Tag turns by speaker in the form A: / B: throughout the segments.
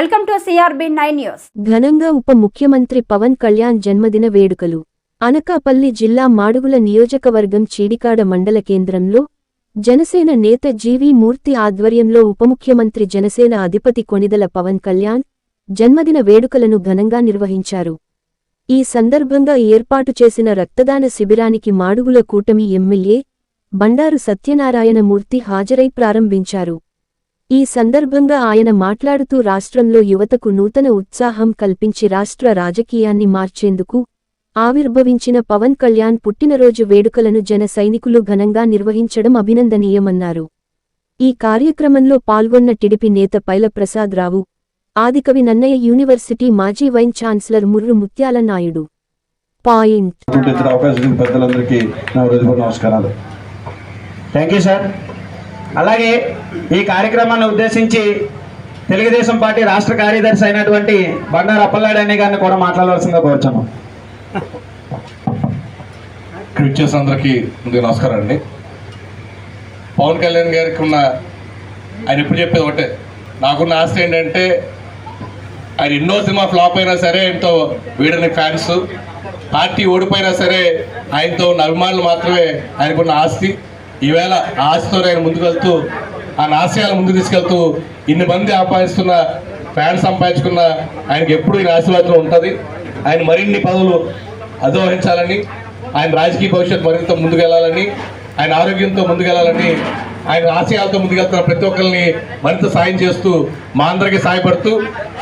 A: Welcome to CRB nine news.
B: ఘనంగా ఉప ముఖ్యమంత్రి పవన్ కళ్యాణ్ జన్మదిన వేడుకలు. అనకాపల్లి జిల్లా మాడుగుల నియోజకవర్గం చీడికాడ మండల కేంద్రంలో జనసేన నేత జీవీ మూర్తి ఆధ్వర్యంలో ఉప ముఖ్యమంత్రి జనసేన అధిపతి కొణిదల పవన్ కళ్యాణ్ జన్మదిన వేడుకలను ఘనంగా నిర్వహించారు. ఈ సందర్భంగా ఏర్పాటు చేసిన రక్తదాన శిబిరానికి మాడుగుల కూటమి ఎమ్మెల్యే బండారు సత్యనారాయణమూర్తి హాజరై ప్రారంభించారు. ఈ సందర్భంగా ఆయన మాట్లాడుతూ రాష్ట్రంలో యువతకు నూతన ఉత్సాహం కల్పించి రాష్ట్ర రాజకీయాన్ని మార్చేందుకు ఆవిర్భవించిన పవన్ కళ్యాణ్ పుట్టినరోజు వేడుకలను జన సైనికులు ఘనంగా నిర్వహించడం అభినందనీయమన్నారు. ఈ కార్యక్రమంలో పాల్గొన్న టిడిపి నేత పైల ప్రసాద్ రావు ఆదికవి నన్నయ్య యూనివర్సిటీ మాజీ vice chancellor Murru Mutyala Naidu. Point.
C: అవకాశం పెద్దలందరికీ నమస్కారాలు.
D: Thank you sir. అలాగే ఈ కార్యక్రమాన్ని ఉద్దేశించి తెలుగుదేశం పార్టీ రాష్ట్ర కార్యదర్శి అయినటువంటి బండారు అప్పలనాయుడు అనే గారిని కూడా మాట్లాడవలసిందిగా కోరుచాను
E: ట్వీట్ చేసిన అందరికీ ముందుగా నమస్కారం అండి. పవన్ కళ్యాణ్ గారికి ఉన్న ఆయన ఎప్పుడు చెప్పేది ఒకటే నాకున్న ఆస్తి ఏంటంటే ఆయన ఎన్నో సినిమా ఫ్లాప్ అయినా సరే ఆయనతో వీడని ఫ్యాన్స్ పార్టీ ఓడిపోయినా సరే ఆయనతో ఉన్న అభిమానులు మాత్రమే ఆయనకున్న ఆస్తి. ఈవేళ ఆశతో ఆస్తితో ఆయన ముందుకు వెళ్తూ ఆ నాశయాలు ముందుకు తీసుకెళ్తూ ఇన్ని మంది ఆపాదిస్తున్న ఫ్యాన్స్ సంపాదించుకున్న ఆయనకి ఎప్పుడు ఈయన ఆశీర్వాదం ఉంటుంది. ఆయన మరిన్ని పదవులు అధోహరించాలని ఆయన రాజకీయ భవిష్యత్తు మరింత ముందుకెళ్ళాలని ఆయన ఆరోగ్యంతో ముందుకెళ్ళాలని ఆయన ఆశయాలతో ముందుకెళ్తున్న ప్రతి ఒక్కరిని మరింత సాయం చేస్తూ మా అందరికీ సాయపడుతూ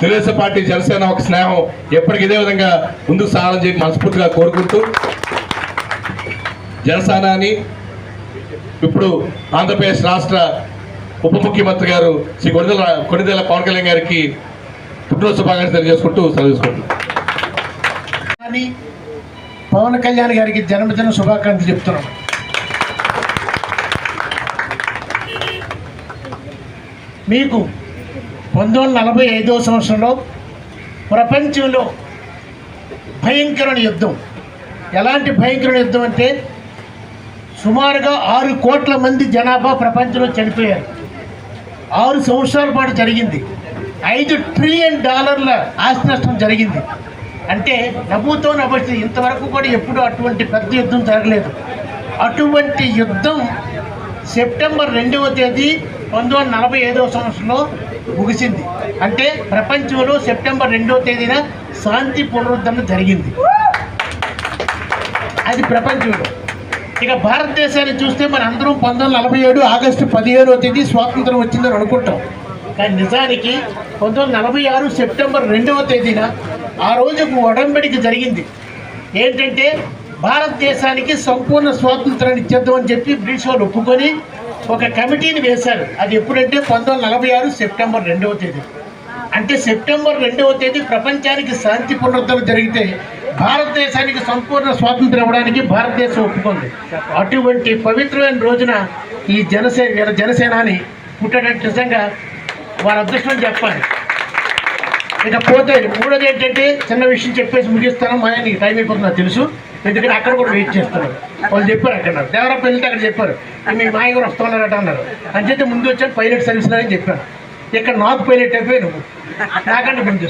E: తెలుగుదేశం పార్టీ జనసేన ఒక స్నేహం ఎప్పటికీ ఇదే విధంగా ముందుకు సాగాలని చెప్పి మనస్ఫూర్తిగా కోరుకుంటూ జనసేనాని ఇప్పుడు ఆంధ్రప్రదేశ్ రాష్ట్ర ఉప ముఖ్యమంత్రి గారు శ్రీ కొనిదెల కొనిదెల పవన్ కళ్యాణ్ గారికి పుట్టినరోజు శుభాకాంక్షలు తెలియజేసుకుంటూ సెలవు
F: పవన్ కళ్యాణ్ గారికి జన్మదిన శుభాకాంక్షలు చెప్తున్నాం. మీకు పంతొమ్మిది వందల నలభై ఐదవ సంవత్సరంలో ప్రపంచంలో భయంకరమైన యుద్ధం. ఎలాంటి భయంకరమైన యుద్ధం అంటే సుమారుగా ఆరు కోట్ల మంది జనాభా ప్రపంచంలో చనిపోయారు. ఆరు సంవత్సరాల పాటు జరిగింది. ఐదు ట్రిలియన్ డాలర్ల ఆస్తి నష్టం జరిగింది. అంటే నవ్వుతో నవ్వచ్చు ఇంతవరకు కూడా ఎప్పుడూ అటువంటి పెద్ద యుద్ధం జరగలేదు. అటువంటి యుద్ధం సెప్టెంబర్ రెండవ తేదీ పంతొమ్మిది వందల నలభై ఐదవ సంవత్సరంలో ముగిసింది. అంటే ప్రపంచంలో సెప్టెంబర్ రెండవ తేదీన శాంతి పునరుద్ధరణ జరిగింది. అది ప్రపంచంలో. ఇక భారతదేశాన్ని చూస్తే మన అందరం పంతొమ్మిది నలభై ఏడు ఆగస్టు పదిహేనవ తేదీ స్వాతంత్రం వచ్చిందని అనుకుంటాం. కానీ నిజానికి పంతొమ్మిది నలభై ఆరు సెప్టెంబర్ రెండవ తేదీన ఆ రోజు ఒక ఒడంబడిక జరిగింది. ఏంటంటే భారతదేశానికి సంపూర్ణ స్వాతంత్రాన్ని ఇచ్చేద్దామని చెప్పి బ్రిటిష్ వాళ్ళు ఒప్పుకొని ఒక కమిటీని వేశారు. అది ఎప్పుడంటే పంతొమ్మిది నలభై ఆరు సెప్టెంబర్ రెండవ తేదీ. అంటే సెప్టెంబర్ రెండవ తేదీ ప్రపంచానికి శాంతి పునరుద్ధరణ జరిగితే భారతదేశానికి సంపూర్ణ స్వాతంత్రం ఇవ్వడానికి భారతదేశం ఒప్పుకుంది. అటువంటి పవిత్రమైన రోజున ఈ జనసేన వీళ్ళ జనసేనాని పుట్టడానికి నిజంగా వారి అదృష్టం చెప్పాలి. ఇక పోతే మూడోది ఏంటంటే చిన్న విషయం చెప్పేసి ముగిస్తాను. మా నీకు టైం అయిపోతుంది తెలుసు. ఎందుకంటే అక్కడ కూడా వెయిట్ చేస్తున్నారు. వాళ్ళు చెప్పారు అక్కడ. దేవరప్ప వెళ్తే అక్కడ చెప్పారు. మీ మాయ గారు వస్తున్నారట అన్నారు అంచేతే ముందు వచ్చాను పైలట్ సర్వీస్ అని చెప్పాను. ఇక్కడ నాకు పైలట్ అయిపోయి నువ్వు. నాకంటే ముందు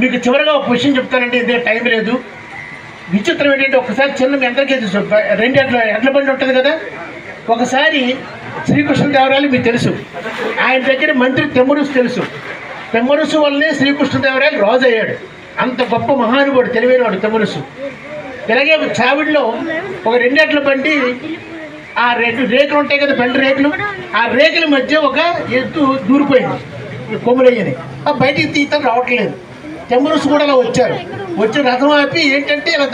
F: మీకు చివరిగా ఒక విషయం చెప్తానంటే ఇదే టైం లేదు. విచిత్రం ఏంటంటే ఒకసారి చిన్న మీ అందరికీ తెలుసు రెండు ఎడ్ల ఎడ్ల బండి ఉంటుంది కదా? ఒకసారి శ్రీకృష్ణదేవరాయలు మీకు తెలుసు. ఆయన దగ్గర మంత్రి తెమ్మరుసు తెలుసు. తెమ్మరుసు వల్లనే శ్రీకృష్ణదేవరాయలు రాజు అయ్యాడు. అంత గొప్ప మహానుభావుడు తెలివైనవాడు తెమ్మరుసు ఇలాగే చావిడిలో ఒక రెండేట్ల బండి ఆ రెండు రేకులు ఉంటాయి కదా బండి రేకులు ఆ రేకుల మధ్య ఒక ఎత్తు దూరిపోయింది. కొమ్ములయ్యని. ఆ బయటికి తీయటం రావట్లేదు. తెమ్మరుసు కూడా అలా వచ్చారు. వచ్చి రథం ఆపి ఏంటంటే ఇలా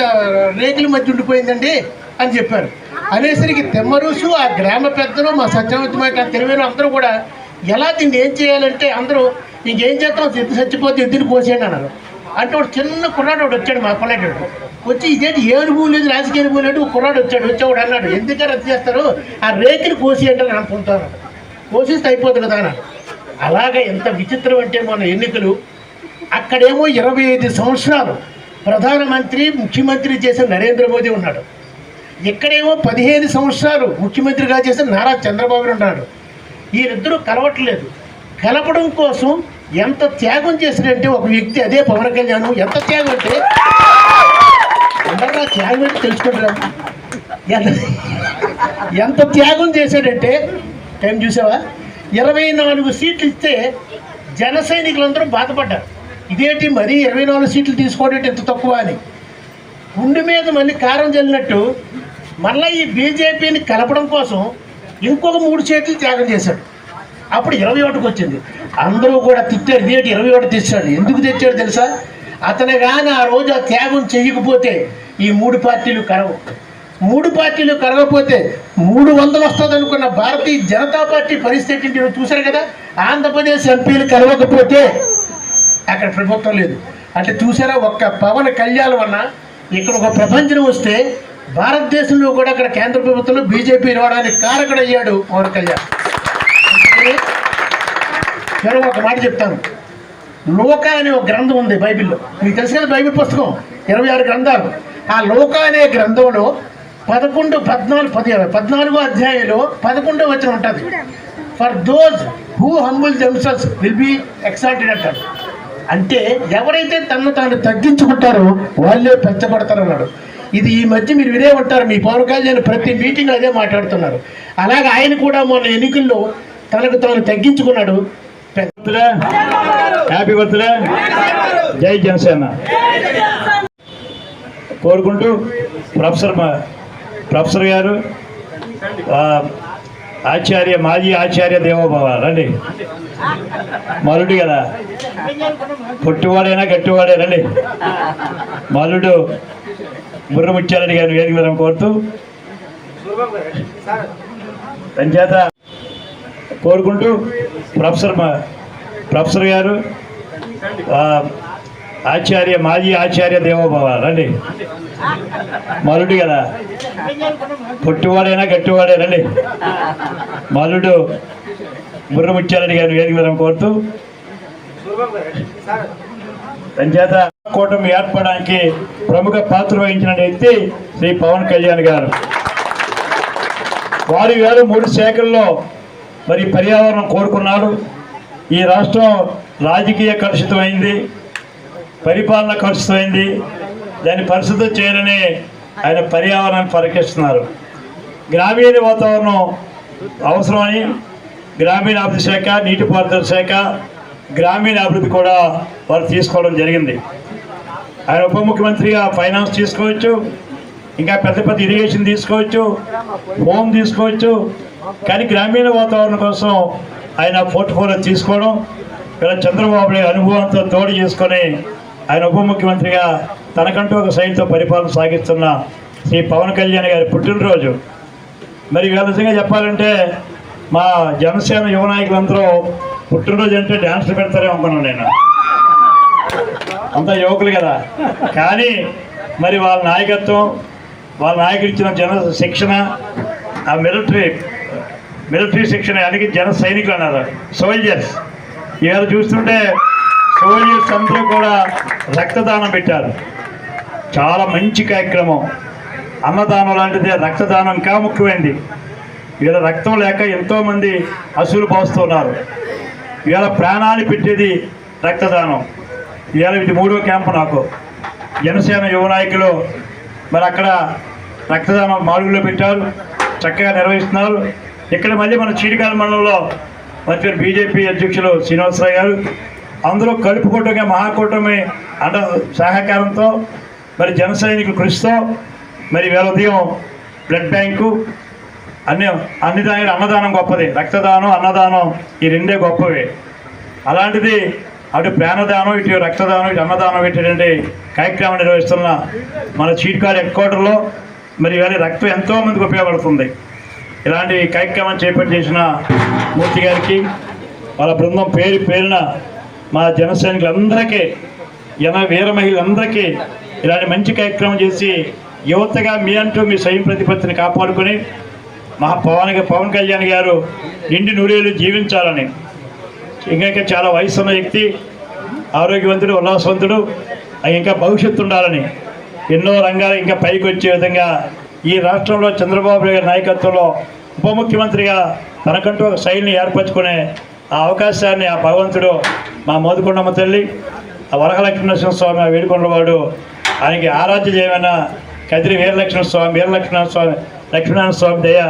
F: రేకుల మధ్య ఉండిపోయిందండి అని చెప్పారు. అనేసరికి తెమ్మరుసు ఆ గ్రామ పెద్దలు మా సత్యవతి తెలివైన అందరూ కూడా ఎలా దీన్ని ఏం చేయాలంటే అందరూ ఇంకేం చేస్తాం ఎద్దు చచ్చిపోతే ఎద్దుని కోసేయండి అన్నారు. అంటే ఒక చిన్న కుర్రాడు ఒకడు వచ్చాడు మా పల్లెటూరు వచ్చి ఇదేంటి ఏ అనుభవం లేదు రాజకీయ అనుభవం లేదు కుర్రాడు వచ్చాడు వచ్చేవాడు అన్నాడు. ఎందుకని రద్దు చేస్తారు? ఆ రేకుని కోసేయండి అని అనుకుంటాను కోసేస్తే అయిపోతుంది కదా అన్నాడు అలాగే ఎంత విచిత్రం అంటే మన ఎన్నికలు అక్కడేమో ఇరవై ఐదు సంవత్సరాలు ప్రధానమంత్రి ముఖ్యమంత్రి చేసిన నరేంద్ర మోదీ ఉన్నాడు. ఇక్కడేమో పదిహేను సంవత్సరాలు ముఖ్యమంత్రిగా చేసిన నారా చంద్రబాబు ఉన్నాడు. వీరిద్దరూ కలవట్లేదు. కలపడం కోసం ఎంత త్యాగం చేసినంటే ఒక వ్యక్తి అదే పవన్ కళ్యాణ్. ఎంత త్యాగం అంటే అందరూ త్యాగం అంటే తెలుసుకుంటారా? ఎంత ఎంత త్యాగం చేశాడంటే టైం చూసావా? ఇరవై నాలుగు సీట్లు ఇస్తే జన సైనికులందరూ బాధపడ్డారు. ఇదేంటి మరీ ఇరవై నాలుగు సీట్లు తీసుకోవడం ఎంత తక్కువ అని. గుండె మీద మళ్ళీ కారం చల్లినట్టు మళ్ళీ ఈ బీజేపీని కలపడం కోసం ఇంకొక మూడు సీట్లు త్యాగం చేశాడు. అప్పుడు ఇరవై ఒకటికి వచ్చింది. అందరూ కూడా తిట్టారు ఇదేంటి ఇరవై ఒకటి తెచ్చాడు? ఎందుకు తెచ్చాడు తెలుసా? అతను కానీ ఆ రోజు ఆ త్యాగం చేయకపోతే ఈ మూడు పార్టీలు కలవు. మూడు పార్టీలు కలగపోతే మూడు వందలు వస్తుంది అనుకున్న భారతీయ జనతా పార్టీ పరిస్థితి మీరు చూశారు కదా? ఆంధ్రప్రదేశ్ ఎంపీలు కలవకపోతే అక్కడ ప్రభుత్వం లేదు. అంటే చూసారా ఒక్క పవన్ కళ్యాణ్ వల్ల ఇక్కడ ఒక ప్రపంచం వస్తే భారతదేశంలో కూడా అక్కడ కేంద్ర ప్రభుత్వంలో బీజేపీ రావడానికి కారకుడయ్యాడు పవన్ కళ్యాణ్. నేను ఒక మాట చెప్తాను. లోక అనే ఒక గ్రంథం ఉంది బైబిల్లో. మీకు తెలుసు కదా బైబిల్ పుస్తకం? ఇరవై ఆరు గ్రంథాలు. ఆ లోక అనే గ్రంథంలో పదకొండు పద్నాలుగు పది పద్నాలుగో అధ్యాయంలో పదకొండో వచ్చిన ఉంటుంది. For those who humble themselves will be exalted అంటారు. అంటే ఎవరైతే తనను తాను తగ్గించుకుంటారో వాళ్ళే పెంచబడతారు అన్నాడు ఇది ఈ మధ్య మీరు వినే ఉంటారు మీ పవన్ కళ్యాణ్ ప్రతి మీటింగ్ అదే మాట్లాడుతున్నారు. అలాగే ఆయన కూడా మొన్న ఎన్నికల్లో తనకు తాను తగ్గించుకున్నాడు. పెద్ద
G: హ్యాపీ బర్త్డే జై జనసేన. కోరుకుంటూ ప్రొఫెసర్ ప్రొఫెసర్ గారు ఆచార్య మాజీ ఆచార్య దేవోభవ రండి. మరుడు కదా. పొట్టివాడైనా గట్టివాడే రండి. మరుడు బుర్రముచ్చారెడ్డి గారు వేదిక మీద కోరుతూ. అంచేత కోరుకుంటూ ప్రొఫెసర్ ప్రొఫెసర్ గారు ఆచార్య మాజీ ఆచార్య దేవోభవ. రండి. మరుడు కదా. పొట్టివాడైనా గట్టివాడే రండి. మరుడు బుర్రముచ్చారెడ్డి గారు వేదిక మీద కోరుతూ. అంచేత కూటమి ఏర్పడడానికి ప్రముఖ పాత్ర వహించిన వ్యక్తి శ్రీ పవన్ కళ్యాణ్ గారు. వారి వేరు మూడు శాఖల్లో మరి పర్యావరణం కోరుకున్నారు ఈ రాష్ట్రం రాజకీయ కలుషితమైంది. పరిపాలన కలుషితమైంది. దాన్ని పరిశుద్ధం చేయాలని ఆయన పర్యావరణాన్ని పరిరక్షిస్తున్నారు. గ్రామీణ వాతావరణం అవసరమని గ్రామీణాభివృద్ధి శాఖ నీటిపారుదల శాఖ గ్రామీణ అభివృద్ధి కూడా వారు తీసుకోవడం జరిగింది. ఆయన ఉప ముఖ్యమంత్రిగా ఫైనాన్స్ తీసుకోవచ్చు ఇంకా పెద్ద పెద్ద ఇరిగేషన్ తీసుకోవచ్చు హోమ్ తీసుకోవచ్చు కానీ గ్రామీణ వాతావరణం కోసం ఆయన పోర్ట్ఫోలియో తీసుకోవడం ఇలా చంద్రబాబు అనుభవంతో తోడు చేసుకొని ఆయన ఉప ముఖ్యమంత్రిగా తనకంటూ ఒక శైలితో పరిపాలన సాగిస్తున్న శ్రీ పవన్ కళ్యాణ్ గారి పుట్టినరోజు. మరి నిజంగా చెప్పాలంటే మా జనసేన యువ నాయకులందరూ పుట్టినరోజు అంటే డ్యాన్స్లు పెడతారేమో అనుకున్నాను నేను. అంతా యువకులు కదా. కానీ మరి వాళ్ళ నాయకత్వం వాళ్ళ నాయకులు ఇచ్చిన జన శిక్షణ ఆ మిలిటరీ మిలిటరీ శిక్షణ అనేది జన సైనికులు అన్నారు సోల్జర్స్ ఇవాళ చూస్తుంటే సోల్జర్స్ అందరూ కూడా రక్తదానం పెట్టారు. చాలా మంచి కార్యక్రమం. అన్నదానం లాంటిది రక్తదానం ఇంకా ముఖ్యమైనది వీళ్ళ రక్తం లేక ఎంతోమంది అసూలు పోస్తున్నారు. వీళ్ళ ప్రాణాన్ని పెట్టేది రక్తదానం. ఇవాళ ఇది మూడో క్యాంపు నాకు. జనసేన యువ నాయకులు మరి అక్కడ రక్తదానం మాడుగులో పెట్టారు. చక్కగా నిర్వహిస్తున్నారు. ఇక్కడ మళ్ళీ మన చీడికాల మండలంలో మంచి బీజేపీ అధ్యక్షులు శ్రీనివాసరావు గారు అందరూ కలుపుకోవటంగా మహాకూటమి అండ సహకారంతో మరి జన సైనికుల కృషితో మరి వేల ఉదయం బ్లడ్ బ్యాంకు అన్ని అన్ని దాని అన్నదానం గొప్పది. రక్తదానం అన్నదానం ఈ రెండే గొప్పవి. అలాంటిది అటు ప్రాణదానం ఇటు రక్తదానం ఇటు అన్నదానం ఇటువంటి కార్యక్రమం నిర్వహిస్తున్న మన చీటికాడ హెడ్ క్వార్టర్లో మరి ఇవాళ రక్తం ఎంతోమందికి ఉపయోగపడుతుంది. ఇలాంటి కార్యక్రమం చేపట్టి చేసిన మూర్తి గారికి వాళ్ళ బృందం పేరు పేరున మా జన సైనికులందరికీ జన వీర మహిళలందరికీ ఇలాంటి మంచి కార్యక్రమం చేసి యువతగా మీ అంటూ మీ స్వయం ప్రతిపత్తిని కాపాడుకొని మహా పవన్ పవన్ కళ్యాణ్ గారు నిండి నూరేళ్ళు జీవించాలని. ఇంకా చాలా వయసు ఉన్న వ్యక్తి ఆరోగ్యవంతుడు ఉల్లాసవంతుడు ఇంకా భవిష్యత్తు ఉండాలని ఎన్నో రంగాలు ఇంకా పైకి వచ్చే విధంగా ఈ రాష్ట్రంలో చంద్రబాబు నాయుడు నాయకత్వంలో ఉప ముఖ్యమంత్రిగా తనకంటూ ఒక శైలిని ఏర్పరచుకునే ఆ అవకాశాన్ని ఆ భగవంతుడు మా మోదుకొండమ్మ తల్లి ఆ వరహలక్ష్మణ స్వామి ఆ వేడుకొండవాడు ఆయనకి ఆరాధ్య చేయమైన కదిరి వీరలక్ష్మణ స్వామి వీరలక్ష్మణ స్వామి లక్ష్మీనారాయణ స్వామి దయ